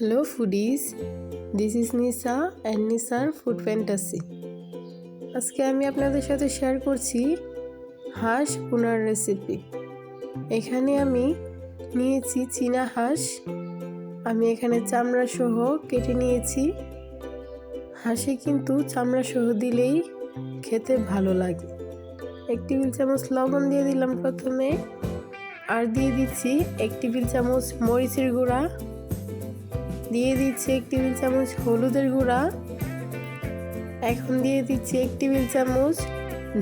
Hello foodies, this is Nisa and Nisar Food Fantasy. আজকে আমি আপনাদের সাথে শেয়ার করছি হাঁস পুনার রেসিপি এখানে আমি নিয়েছি চীনা হাঁস। আমি এখানে চামড়া সহ কেটে নিয়েছি। হাঁসে কিন্তু চামড়া সহ দিলেই খেতে ভালো লাগে। এক টেবিল চামচ লবণ দিয়ে দিলাম প্রথমে। আর দিয়ে দিচ্ছি এক টেবিল চামচ মরিচের গুঁড়া। দিয়ে দিচ্ছি এক টেবিল চামচ হলুদের গুঁড়া। এখন দিয়ে দিচ্ছি এক টেবিল চামচ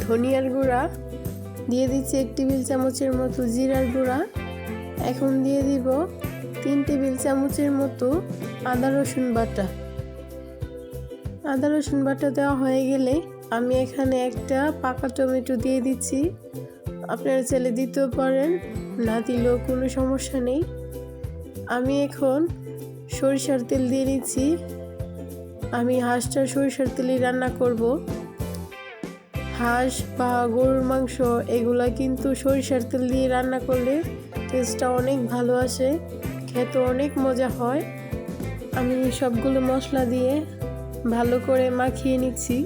ধনিয়ার গুঁড়া। দিয়ে দিচ্ছি এক টেবিল চামচের মতো জিরার গুঁড়া। এখন দিয়ে দিব তিন টেবিল চামচের মতো আদা রসুন বাটা। আদা রসুন বাটা দেওয়া হয়ে গেলে আমি এখানে একটা পাকা টমেটো দিয়ে দিচ্ছি। আপনারা চাইলে দিতেও পারেন, না দিলেও কোনো সমস্যা নেই। আমি এখন সরিষার তেল দিয়ে নিচ্ছি। আমি হাঁসটা সরিষার তেলেই রান্না করব। হাঁস বা গরুর মাংস, এগুলা কিন্তু সরিষার তেল দিয়ে রান্না করলে টেস্টটা অনেক ভালো আসে, খেতে অনেক মজা হয়। আমি সবগুলো মশলা দিয়ে ভালো করে মাখিয়ে নিচ্ছি।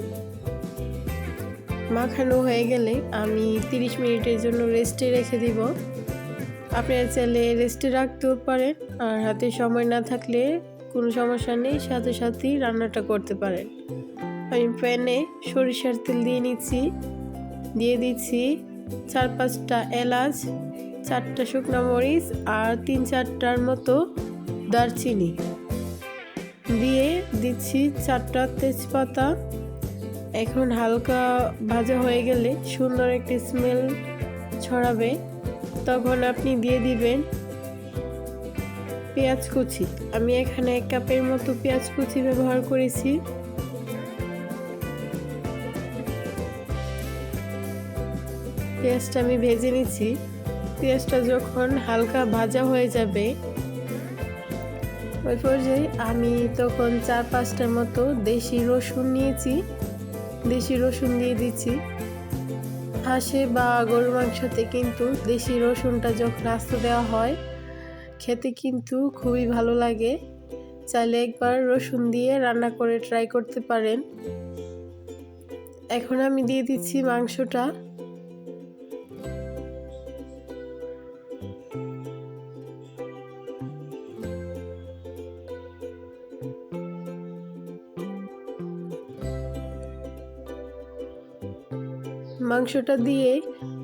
মাখানো হয়ে গেলে আমি 30 মিনিটের জন্য রেস্টে রেখে দিব। আপনারা চাইলে রেস্টে রাখতেও পারেন আর হাতে সময় না থাকলে কোনো সমস্যা নেই, সাথে সাথেই রান্নাটা করতে পারেন। আমি প্যানে সরিষার তেল দিয়ে নিচ্ছি, দিয়ে দিচ্ছি চার পাঁচটা এলাচ, চারটা শুকনো মরিচ, আর তিন চারটার মতো দারচিনি। দিয়ে দিচ্ছি চারটা তেজপাতা। এখন হালকা ভাজা হয়ে গেলে সুন্দর একটি স্মেল ছড়াবে। তখন আপনি দিয়ে দিবেন পেঁয়াজ কুচি। আমি এখানে এক কাপের মতো পেঁয়াজ কুচি ব্যবহার করেছি। পেঁয়াজটা আমি ভেজে নিচ্ছি। পেঁয়াজটা যখন হালকা ভাজা হয়ে যাবে, ওই পর্যায়ে আমি তখন চার পাঁচটার মতো দেশি রসুন নিয়েছি। দেশি রসুন দিয়ে দিচ্ছি। হাঁসে বা গরুর মাংসতে কিন্তু দেশি রসুনটা যখন আস্ত দেওয়া হয়, খেতে কিন্তু খুবই ভালো লাগে। চাইলে একবার রসুন দিয়ে রান্না করে ট্রাই করতে পারেন। এখন আমি দিয়ে দিচ্ছি মাংসটা। মাংসটা দিয়ে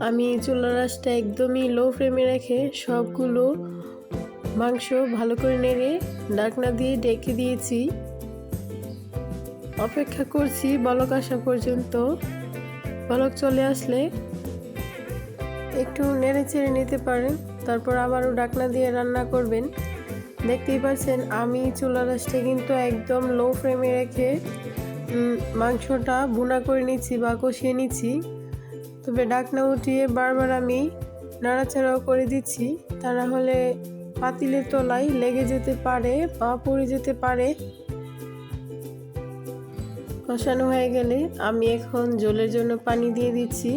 আমি চুলা রাসটা একদমই লো ফ্লেমে রেখে সবগুলো মাংস ভালো করে নেড়ে ডাকনা দিয়ে ডেকে দিয়েছি। অপেক্ষা করছি বলক আসা পর্যন্ত। বলক চলে আসলে একটু নেড়ে চেড়ে নিতে পারেন, তারপর আবারও ডাকনা দিয়ে রান্না করবেন। দেখতেই পাচ্ছেন আমি চুলা রাসটা কিন্তু একদম লো ফ্লেমে রেখে মাংসটা বুনা করে নিচ্ছি বা কষিয়ে নিচ্ছি। তবে ডাকনা উঠিয়ে বারবার আমি নাড়াচাড়াও করে দিচ্ছি। তা না হলে পাতিলের তলায় লেগে যেতে পারে বা পড়ে যেতে পারে। কষানো হয়ে গেলে আমি এখন জলের জন্য পানি দিয়ে দিচ্ছি।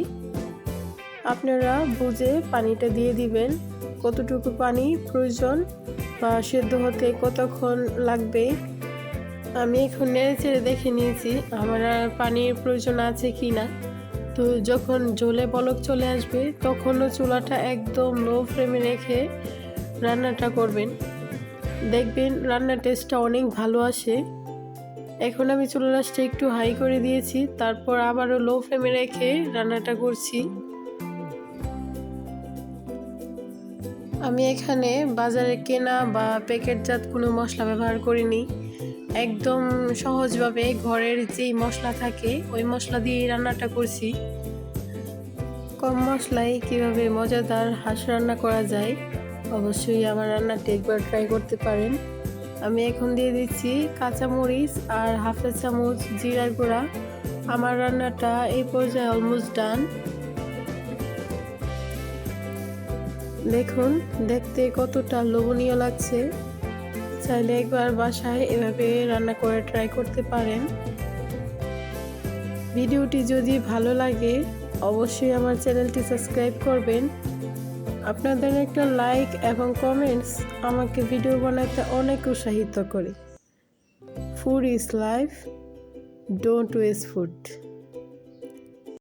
আপনারা বুঝে পানিটা দিয়ে দিবেন। কতটুকু পানি প্রয়োজন বা সেদ্ধ হতে কতক্ষণ লাগবে? আমি এখন নেড়ে চেড়ে দেখে নিয়েছি, আমার আর পানির প্রয়োজন আছে কি না তো যখন ঝোলে বলক চলে আসবে, তখনও চুলাটা একদম লো ফ্লেমে রেখে রান্নাটা করবেন। দেখবেন রান্নার টেস্টটা অনেক ভালো আসে। এখন আমি চুলা রাসটা একটু হাই করে দিয়েছি, তারপর আবারও লো ফ্লেমে রেখে রান্নাটা করছি। আমি এখানে বাজারে কেনা বা প্যাকেটজাত কোনো মশলা ব্যবহার করিনি। একদম সহজভাবে ঘরের যেই মশলা থাকে, ওই মশলা দিয়ে রান্নাটা করছি। কম মশলায় কীভাবে মজাদার হাঁস রান্না করা যায়, অবশ্যই আমার রান্নাটি একবার ট্রাই করতে পারেন। আমি এখন দিয়ে দিচ্ছি কাঁচামরিচ আর হাফ চা চামচ জিরার গুঁড়া। আমার রান্নাটা এই পর্যায়ে অলমোস্ট ডান দেখুন, দেখতে কতটা লোভনীয় লাগছে। চাইলে একবার বাসায় এভাবে রান্না করে ট্রাই করতে পারেন। ভিডিওটি যদি ভালো লাগে, অবশ্যই আমার চ্যানেলটি সাবস্ক্রাইব করবেন। আপনাদের একটা লাইক এবং কমেন্টস আমাকে ভিডিও বানাতে অনেক উৎসাহিত করে। Food is life don't waste food